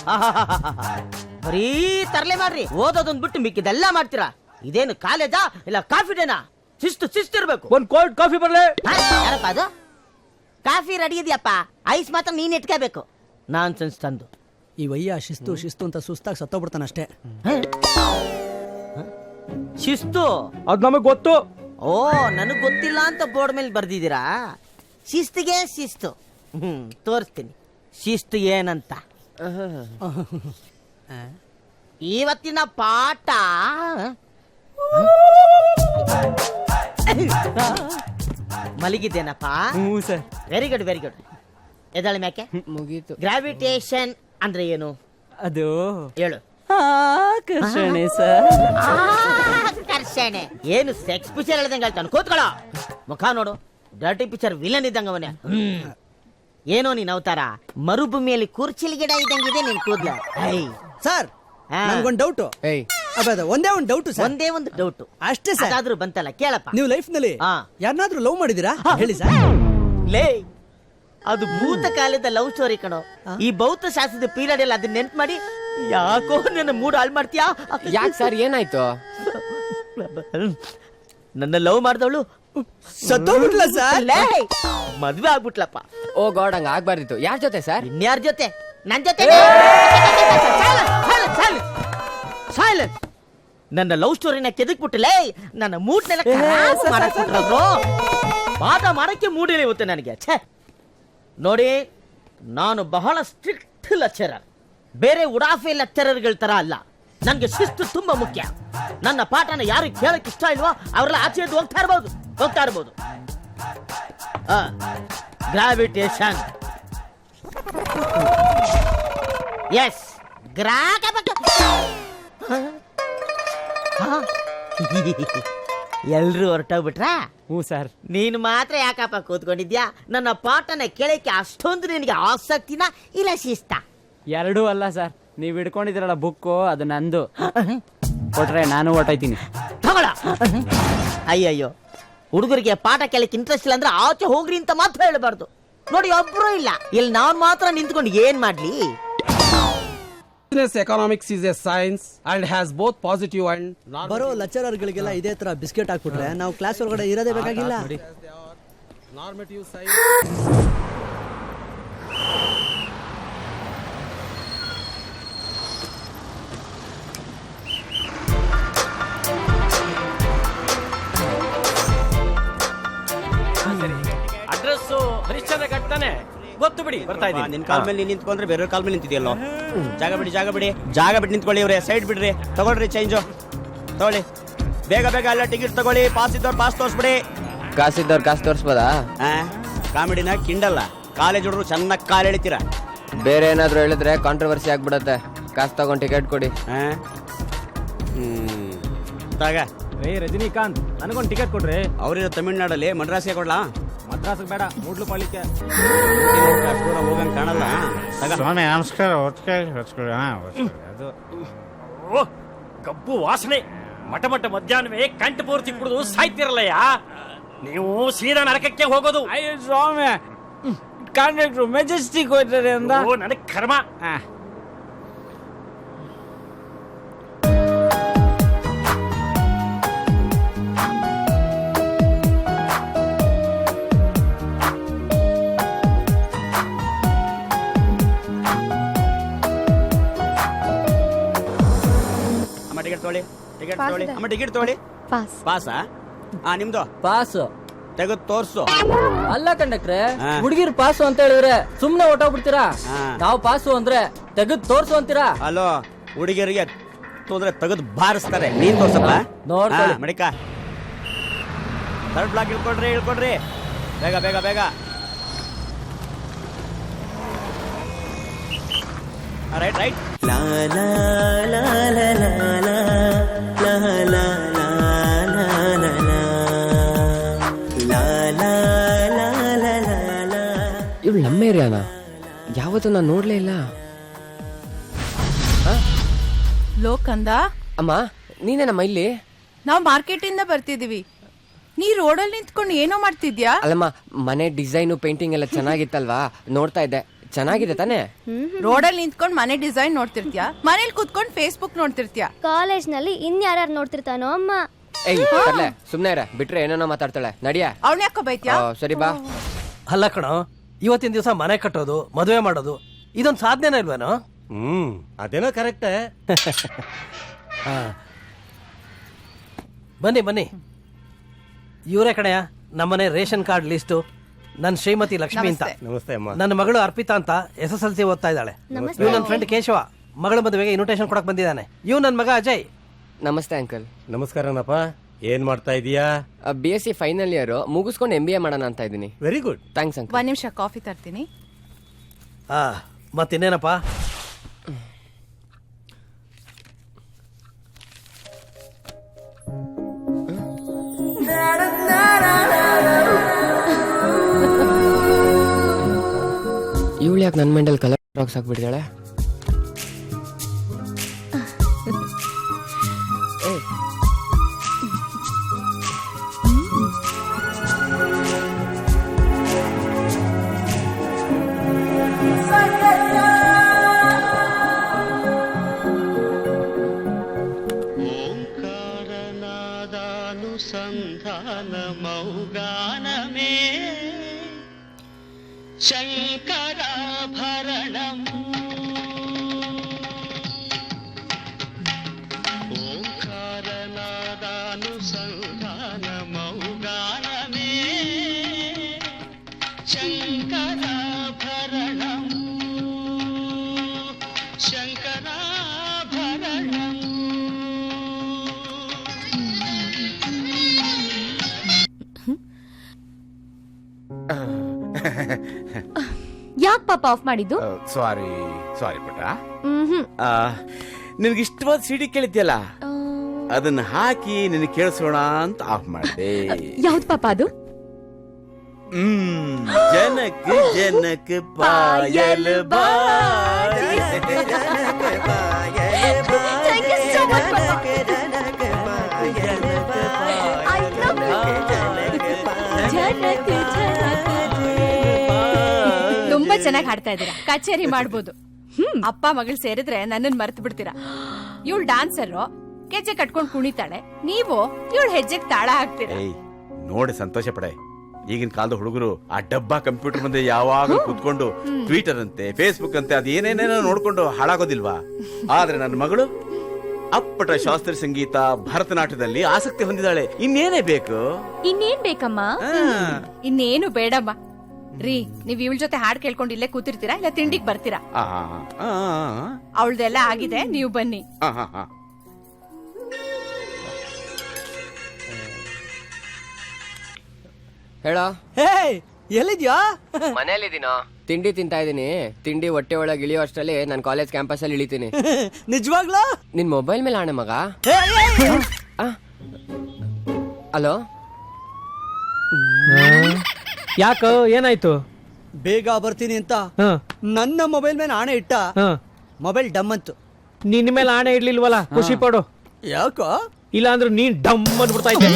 ಬರೀ ತರಲೆ ಮಾಡ್ರಿ. ಓದೋದೊಂದ್ ಬಿಟ್ಟು ಮಿಕ್ಕಿದೆಲ್ಲ ಮಾಡ್ತೀರಾ? ಇದೇನು ಕಾಲೇಜಾ? ಇಲ್ಲ ಕಾಫಿ ಡೇನಾ? ಶಿಸ್ತು ಶಿಸ್ತು ಇರ್ಬೇಕು. ಒಂದ್ ಕೋಲ್ಡ್ ಕಾಫಿ ಬರ್ಲೆ. ಹಾ, ಯಾರಪ್ಪ ಅದು? ಕಾಫಿ ರೆಡಿ ಇದೆಯಪ್ಪ. ಐಸ್ ಮಾತ್ರ ನೀನ್ ಇಟ್ಕೋಬೇಕು. ನಾನ್ ಸೆನ್ಸ್ ತಂದು. ಈ ವಯ್ಯ ಶಿಸ್ತು ಶಿಸ್ತು ಅಂತ ಸುಸ್ತಾಗಿ ಸತ್ತೋಗ್ಬಿಡ್ತಾನ ಅಷ್ಟೇ. ಶಿಸ್ತು? ಅದ್ ನಮಗ್ ಗೊತ್ತು. ಓ ನನಗ್ ಗೊತ್ತಿಲ್ಲ ಅಂತ ಬೋರ್ಡ್ ಮೇಲೆ ಬರ್ದಿದ್ದೀರಾ? ಶಿಸ್ತಿಗೆ ಶಿಸ್ತು. ಹ್ಮ್ ತೋರಿಸ್ತೀನಿ. ಶಿಸ್ತು ಏನಂತ? ಇವತ್ತಿನ ಪಾಠ ಮಲಗಿದ್ದೇನಪ್ಪ? ಹ್ಞೂ sir. Very good very good ಎದಳ ಮ್ಯಾಕೆ? ಮುಗೀತು. ಗ್ರಾವಿಟೇಷನ್ ಅಂದ್ರೆ ಏನು? ಅದು? ಹೇಳು. ಆಕರ್ಷಣೆ ಸರ್. ಆಕರ್ಷಣೆ ಏನು ಸೆಕ್ಸ್ ಪಿಕ್ಚರ್ ಹೇಳ್ದಂಗೆ ಹೇಳ್ತಾನೆ? ಕೂತ್ಕೊಳ್ಳೋ. ಮುಖ ನೋಡು. ಡರ್ಟಿ ಪಿಕ್ಚರ್ ವಿಲನ್ ಇದ್ದಂಗ ಅವನೇ. ಏನೋ ನೀನ್ ಅವತಾರ? ಮರುಭೂಮಿಯಲ್ಲಿ ಕುರ್ಚಿಲಿ ಗಿಡ ಇದ್ದಂಗಿದೆ ನೀನ್ ಕೂದ್ಲ. ಐ ಸರ್ ಹಾ. ನನ್ಗೊಂದ್ ಡೌಟ್ ಏಯ್ ಒಂದೇ ಒಂದು ಡೌಟ್ ಸರ್. ಒಂದೇ ಒಂದು ಡೌಟ್ ಅಷ್ಟೇ ಸರ್. ಅದಾದ್ರೂ ಬಂತಲ್ಲ ಕೇಳಪ್ಪ. ನೀವು ಲೈಫ್ನಲ್ಲಿ ಹಾ. ಯಾರನ್ನಾದ್ರೂ ಲವ್ ಮಾಡಿದಿರಾ ಹೇಳಿ ಸರ್. ಲೇ ಅದು ಭೂತ ಕಾಲದ ಲವ್ ಸ್ಟೋರಿ ಕಣೋ. ಈ ಭೌತ ಶಾಸ್ತ್ರದ ಪೀರಿಯಡ್ ಎಲ್ಲ ಅದನ್ನ ನೆನ್ಪು ಮಾಡಿ ಯಾಕೋ ನನ್ನ ಮೂಡ್ ಹಾಳು ಮಾಡ್ತೀಯಾ? ಯಾಕೆ ಸರ್ ಏನಾಯ್ತು? ನನ್ನ ಲವ್ ಮಾಡ್ದವಳು? ಸತ್ತೋಗ್ಬಿಟ್ಲ ಸರ್? ಲೇ ಮದ್ವೆ ಆಗ್ಬಿಟ್ಲಪ್ಪ. ಓ ಗಾಡ್ ಹಂಗ ಆಗ್ಬಾರ್ದಿತ್ತು. ಯಾರ ಜೊತೆ ಸರ್? ಇನ್ಯಾರ ಜೊತೆ? ನನ್ ಜೊತೆ? ಸೈಲೆನ್ಸ್ ನನ್ನ ಲವ್ ಸ್ಟೋರಿನ ಕೆದಕ್ಬಿಟ್ಟಲೇ ನನ್ನ ಮೂಡ್ನೆಲ್ಲ ಮಾಡಿಬಿಟ್ರು ವಾದ ಮಾಡಕ್ಕೆ ಮೂಡಿಲ್ಲ ಇವತ್ತು ನನಗೆ ಛೇ. ನೋಡಿ ನಾನು ಬಹಳ ಸ್ಟ್ರಿಕ್ಟ್ ಲೆಕ್ಚರರ್ ಬೇರೆ ಉಡಾಫೆ ಲೆಕ್ಚರರ್ಗಳ ತರ ಅಲ್ಲ. ನನಗೆ ಶಿಸ್ತು ತುಂಬಾ ಮುಖ್ಯ. ನನ್ನ ಪಾಠನ ಯಾರು ಕೇಳಕ್ ಇಷ್ಟ ಇಲ್ವೋ ಅವರೆಲ್ಲ ಆಚೆ ಎದ್ದು ಹೋಗ್ತಾ ಇರ್ಬೋದು ಹೋಗ್ತಾ ಇರ್ಬೋದು. ಗ್ರಾವಿಟೇಷನ್ ಎಸ್ ಗ್ರಾಗ ಎಲ್ರು ಹೊರಟೋಗ್ಬಿಟ್ರಾ? ಹ್ಞೂ ಸರ್. ನೀನು ಮಾತ್ರ ಯಾಕಪ್ಪ ಕೂತ್ಕೊಂಡಿದ್ಯಾ? ನನ್ನ ಪಾಠನ ಕೇಳಕ್ಕೆ ಅಷ್ಟೊಂದು ನಿನಗೆ ಆಸಕ್ತಿನ ಇಲ್ಲ ಶಿಸ್ತ? ಎರಡೂ ಅಲ್ಲ ಸರ್. ನೀವು ಹಿಡ್ಕೊಂಡಿದ್ದೀರಲ್ಲ ಬುಕ್ಕು ಅದು ನಂದು. ಕೊಟ್ರೆ ನಾನು ಹೊರ್ಟೋಯ್ತೀನಿ. ತಗೊಳ ಅಯ್ಯಯ್ಯೋ ಹುಡುಗರಿಗೆ ಪಾಠ ಕೇಳಕ್ಕೆ ಇಂಟ್ರೆಸ್ಟ್ ಇಲ್ಲ ಅಂದ್ರೆ ಆಚೆ ಹೋಗ್ರಿ ಅಂತ ಮಾತ್ರ ಹೇಳಬಾರ್ದು. ನೋಡಿ ಒಬ್ರು ಇಲ್ಲ. ಇಲ್ಲಿ ನಾನ್ ಮಾತ್ರ ನಿಂತ್ಕೊಂಡು ಏನ್ ಮಾಡ್ಲಿ? Business economics is a science and has both positive and ಬರೋ ಲೆಕ್ಚರರ್ ಗಳಿಗೆಲ್ಲ ಇದೇ ತರ ಬಿಸ್ಕೆಟ್ ಹಾಕ್ಬಿಟ್ರೆ ನಾವು ಕ್ಲಾಸ್ ಒಳಗಡೆ ಇರೋದೇ ಬೇಕಾಗಿಲ್ಲ. Normative science. ಬರ್ತಾ ಇದ್ದೀನಿ. ನಿನ್ ಕಾಲ್ ಮೇಲೆ ನೀನ್ ನಿಂತ್ಕೊಂಡ್ರೆ ಬೇರೆ ಕಾಲ್ ಮೇಲೆ ನಿಂತಿದ್ಯಲ್ಲೋ? ಜಾಗ ಬಿಡಿ ಜಾಗ ಬಿಡಿ. ಜಾಗ ಬಿಟ್ಟು ನಿಂತ್ಕೊಳ್ಳಿ ಇವ್ರೆ ಸೈಡ್ ಬಿಡ್ರಿ. ತಗೊಳ್ರಿ ಚೇಂಜು ತಗೊಳ್ಳಿ. ಬೇಗ ಬೇಗ ಎಲ್ಲ ಟಿಕೆಟ್ ತಗೊಳ್ಳಿ. ಪಾಸ್ ಇದ್ದವ್ರು ಪಾಸ್ ತೋರಿಸ್ಬಿಡಿ. ಕಾಸಿದ್ದವ್ರು ಕಾಸು ತೋರಿಸ್ಬೋದಾ? ಕಾಮಿಡಿನ ಕಿಂಡಲ್ಲ ಕಾಲೇಜ್ ಹುಡುಗರು ಚೆನ್ನಾಗಿ ಕಾಲ್ ಎಳಿತೀರ? ಬೇರೆ ಏನಾದ್ರು ಹೇಳಿದ್ರೆ ಕಾಂಟ್ರವರ್ಸಿ ಆಗ್ಬಿಡತ್ತೆ. ಕಾಸ್ ತಗೊಂಡು ಟಿಕೆಟ್ ಕೊಡಿ. ಆ? ಹ್ಮ್. ತಗ. ಏ ರಜನಿಕಾಂತ್ ನನಗೊಂದು ಟಿಕೆಟ್ ಕೊಡ್ರಿ. ಅವ್ರಿರೋ ತಮಿಳ್ನಾಡಲ್ಲಿ ಮಂಡ್ರಾಸಿಗೆ ಕೊಡ್ಲಾ? ಮದ್ರಾಸ್ಗೆ ಬೇಡ ಮೂಡ್ಲು ದೂರ ಹೋಗಂಗ್ ಕಾಣಲ್ಲ ಸ್ವಾಮಿ ನಮಸ್ಕಾರ ಒಟ್ಟಿಗೆ ಹೊಚ್ಕೊಳ್ಳಿ. ಹಾ ಹೊಚ್ಕೊಳ್ಳಿ ಅದು ಓ ಕಬ್ಬು ವಾಸನೆ. ಮಠ ಮಠ ಮಧ್ಯಾಹ್ನವೇ ಕಂಠ ಪೂರ್ತಿ ಕುಡಿದು ಸಾಯ್ತಿರಲ್ಲಯ್ಯ? ನೀವು ಸೀದಾ ನರಕಕ್ಕೆ ಹೋಗೋದು. ಅಯ್ಯೋ ಸ್ವಾಮಿ ಕಾಂಟ್ರಾಕ್ಟ್ರು ಮೆಜೆಸ್ಟಿಕ್ ಹೋಯ್ತಾರೆ ಅಂದ ಓ ನನಗ್ ಕರ್ಮ. ಅಮ್ಮ ಟಿಕೆಟ್ ತಗೊಳ್ಳಿ ಟಿಕೆಟ್ ತಗೊಳ್ಳಿ. ಅಮ್ಮ ಟಿಕೆಟ್ ತಗೊಳ್ಳಿ. ಪಾಸ್ ಪಾಸಾ ಹಾ ನಿಮ್ದು? ಪಾಸ್ ತೆಗೆದು ತೋರ್ಸು. ಅಲ್ಲ ಕಂಡಕ್ಟ್ರೆ ಹಾ. ಹುಡುಗಿರ್ ಪಾಸು ಅಂತ ಹೇಳಿದ್ರೆ ಸುಮ್ನೆ ಹೊಟ್ಟೋಗ್ಬಿಡ್ತೀರಾ ಹಾ. ನಾವು ಪಾಸು ಅಂದ್ರೆ ತೆಗೆದು ತೋರ್ಸು ಅಂತೀರಾ? ಅಲೋ ಹುಡುಗಿಯರಿಗೆ ತೊಂದ್ರೆ ತೆಗೆದು ಬಾರಿಸ್ತಾರೆ. ನೀನ್ ತೋರ್ಸಪ್ಪ. ನೋಡ್ಕೊಳ್ಳಿ. ಹಾ, ಮಡಿಕ. ಥರ್ಡ್ ಬ್ಲಾಕ್ ಇಳ್ಕೊಡ್ರಿ ಇಳ್ಕೊಡ್ರಿ. ಬೇಗ ಬೇಗ ಬೇಗ. ರೈಟ್ ರೈಟ್ ಇವಳು ನಮ್ಮ ಏರಿಯಾನ ಯಾವತ್ತೂ ನಾನು ನೋಡ್ಲೇ ಇಲ್ಲ. ಲೋಕಂದ ಅಮ್ಮ ನೀನೇನಮ್ಮ ಇಲ್ಲಿ? ನಾವು ಮಾರ್ಕೆಟ್ ಇಂದ ಬರ್ತಿದೀವಿ. ನೀ ರೋಡಲ್ಲಿ ನಿಂತ್ಕೊಂಡು ಏನೋ ಮಾಡ್ತಿದ್ಯಾ? ಅಲ್ಲಮ್ಮ ಮನೆ ಡಿಸೈನು ಪೇಂಟಿಂಗ್ ಎಲ್ಲ ಚೆನ್ನಾಗಿತ್ತಲ್ವಾ? ನೋಡ್ತಾ ಇದ್ದೆ. ಚೆನ್ನಾಗಿದೆ ತಾನೇ? ರೋಡಲ್ಲಿ ನಿಂತ್ಕೊಂಡು ಮನೆ ಡಿಸೈನ್ ನೋಡ್ತಿರ್ತ್ಯಾ? ಮನೇಲಿ ಕುತ್ಕೊಂಡ್ ಫೇಸ್ಬುಕ್ ನೋಡ್ತಿರ್ತ್ಯಾ? ಕಾಲೇಜ್ನಲ್ಲಿ ಇನ್ಯಾರ್ಯಾರು ನೋಡ್ತಿರ್ತಾನೋ ಅಮ್ಮ. ಏಯ್ ಸುಮ್ನೆ ಇರ. ಬಿಟ್ರೆ ಏನೇನೋ ಮಾತಾಡ್ತಾಳೆ. ನಡಿಯಾ? ಅವ್ನ ಯಾಕೋ ಬೈತ್ಯಾ? ಸರಿ ಬಾ. ಅಲ್ಲ ಕಣೋ ಇವತ್ತಿನ ದಿವಸ ಮನೆ ಕಟ್ಟೋದು ಮದುವೆ ಮಾಡೋದು ಇದೊಂದು ಸಾಧನೆನೇ ಇಲ್ವೇನೋ? ಹ್ಮ್ ಅದೇನೋ ಕರೆಕ್ಟ್. ಹಾ. ಬನ್ನಿ ಬನ್ನಿ. ಇವರೇ ಕಣಯ್ಯ ನಮ್ಮನೆ ರೇಷನ್ ಕಾರ್ಡ್ ಲಿಸ್ಟು ನನ್ನ ಶ್ರೀಮತಿ ಲಕ್ಷ್ಮಿ ಅಂತ. ನಮಸ್ತೆ. ಅಮ್ಮ. ನನ್ನ ಮಗಳು ಅರ್ಪಿತಾ ಅಂತ ಎಸ್ ಎಸ್ ಎಲ್ ಸಿ ಓದ್ತಾ ಇದ್ದಾಳೆ. ಇವ್ ನನ್ನ ಫ್ರೆಂಡ್ ಕೇಶವ ಮಗಳ ಮದುವೆಗೆ ಇನ್ವಿಟೇಷನ್ ಕೊಡಕ್ ಬಂದಿದ್ದಾನೆ. ಇವ್ ನನ್ನ ಮಗ ಅಜಯ್. ನಮಸ್ತೆ ಅಂಕಲ್ ನಮಸ್ಕಾರನಪ್ಪ ಏನ್ ಮಾಡ್ತಾ ಇದೀಯಾ? B S C final year ಮುಗಿಸ್ಕೊಂಡು ಎಂ ಬಿ ಎ ಮಾಡೋಣ ಅಂತ ಇದ್ದೀನಿ. ವೆರಿ ಗುಡ್ ಥ್ಯಾಂಕ್ಸ್ ಅಂಕಲ್ ಒಂದ್ ನಿಮಿಷ ಕಾಫಿ ತರ್ತೀನಿ. ಆ ಮತ್ತಿನ್ನೇನಪ್ಪ? ಇವಳು ಯಾಕೆ ನನ್ನ ಮೈಂಡಲ್ಲಿ ಕಲರ್ ಬಾಕ್ಸ್ ಹಾಕ್ಬಿಟ್ಟಿದ್ದಾಳೆ? ಪಾಪ ಆಫ್ ಮಾಡಿದ್ದು. ಸಾರಿ ಸಾರಿ ಪುಟ್ಟ ಹ್ಮ್ ನಿನ್ಗೆ ಇಷ್ಟವಾದ ಸಿಡಿ ಕೇಳಿದ್ಯಲ್ಲ? ಅದನ್ನ ಹಾಕಿ ನಿನ್ ಕೇಳಿಸೋಣ ಅಂತ ಆಫ್ ಮಾಡಿದೆ. ಯಾವ್ದು ಪಾಪ ಅದು? ಹ್ಮ್ ಜನಕ್ ಜನಕ್ ಪಾಯಲ್ ಬಾಜೆ. ಚೆನ್ನಾಗಿ ಹಾಡ್ತಾ ಇದ್ದೀರಾ? ಕಚೇರಿ ಮಾಡ್ಬೋದು. ಅಪ್ಪ ಮಗಳು ಸೇರಿದ್ರೆ ನನ್ನನ್ ಮರ್ತು ಬಿಡ್ತೀರಾ? ಇವಳು ಡಾನ್ಸರ್ ಕೆಜ್ಜೆ ಕಟ್ಕೊಂಡು ಕುಣಿತಾಳೆ ನೀವು ಇವಳು ಹೆಜ್ಜೆಗೆ ತಾಳ ಹಾಕ್ತೀರಾ? ಏಯ್ ನೋಡಿ ಸಂತೋಷ ಪಡೆ. ಈಗಿನ ಕಾಲದ ಹುಡುಗರು ಆ ಡಬ್ಬಾ ಕಂಪ್ಯೂಟರ್ ಮುಂದೆ ಯಾವಾಗ ಕೂತ್ಕೊಂಡು ಟ್ವಿಟರ್ ಅಂತೆ ಫೇಸ್ಬುಕ್ ಅಂತೆ ಅದೇನೇನೇನೋ ನೋಡ್ಕೊಂಡು ಹಾಳಾಗೋದಿಲ್ವಾ? ಆದ್ರೆ ನನ್ನ ಮಗಳು ಅಪ್ಪಟ ಶಾಸ್ತ್ರೀಯ ಸಂಗೀತ ಭರತನಾಟ್ಯದಲ್ಲಿ ಆಸಕ್ತಿ ಹೊಂದಿದ್ದಾಳೆ. ಇನ್ನೇನೇ ಬೇಕು? ಇನ್ನೇನ್ ಬೇಕಮ್ಮ? ಇನ್ನೇನು ಬೇಡಮ್ಮ. ರೀ ನೀವ್ ಇವಳ ಜೊತೆ ಹಾಡ್ ಕೇಳ್ಕೊಂಡು ಇಲ್ಲೇ ಕೂತಿರ್ತೀರಾ? ಇಲ್ಲ ತಿಂಡಿಗ್ ಬರ್ತೀರಾ? ಆ, ಆ, ಆ, ಅವಳ್ದೆಲ್ಲ ಆಗಿದೆ ನೀವು ಬನ್ನಿ. ಆ, ಆ, ಆ. ಹೇಳೋ. ಹೇ ಎಲ್ಲಿದ್ಯಾ? ಮನೇಲಿದ್ದೀನೋ ತಿಂಡಿ ತಿಂತಾ ಇದೀನಿ ತಿಂಡಿ ಹೊಟ್ಟೆ ಒಳಗೆ ಇಳಿಯೋ ಅಷ್ಟರಲ್ಲಿ ನಾನು ಕಾಲೇಜ್ ಕ್ಯಾಂಪಸ್ ಅಲ್ಲಿ ಇಳಿತೀನಿ. ನಿಜವಾಗ್ಲಾ? ನಿನ್ ಮೊಬೈಲ್ ಮೇಲೆ ಆಣೆ ಮಗ? ಹೇ, ಹೇ, ಹೇ. ಹಲೋ? ಯಾಕೋ? ಏನಾಯ್ತು? ಬೇಗ ಬರ್ತೀನಿ ಅಂತ ಹ. ನನ್ನ ಮೊಬೈಲ್ ಮೇಲೆ ಆಣೆ ಇಟ್ಟ ಹ. ಮೊಬೈಲ್ ಡಮ್ ಅಂತು. ನಿನ್ನ ಮೇಲೆ ಆಣೆ ಇಡ್ಲಿಲ್ವಲ್ಲ? ಖುಷಿ ಪಡು. ಯಾಕೋ? ಇಲ್ಲ ಅಂದ್ರೆ ನೀನ್ ಡಮ್ ಅಂದ್ಬಿಡ್ತಾ ಇದ್ದೆ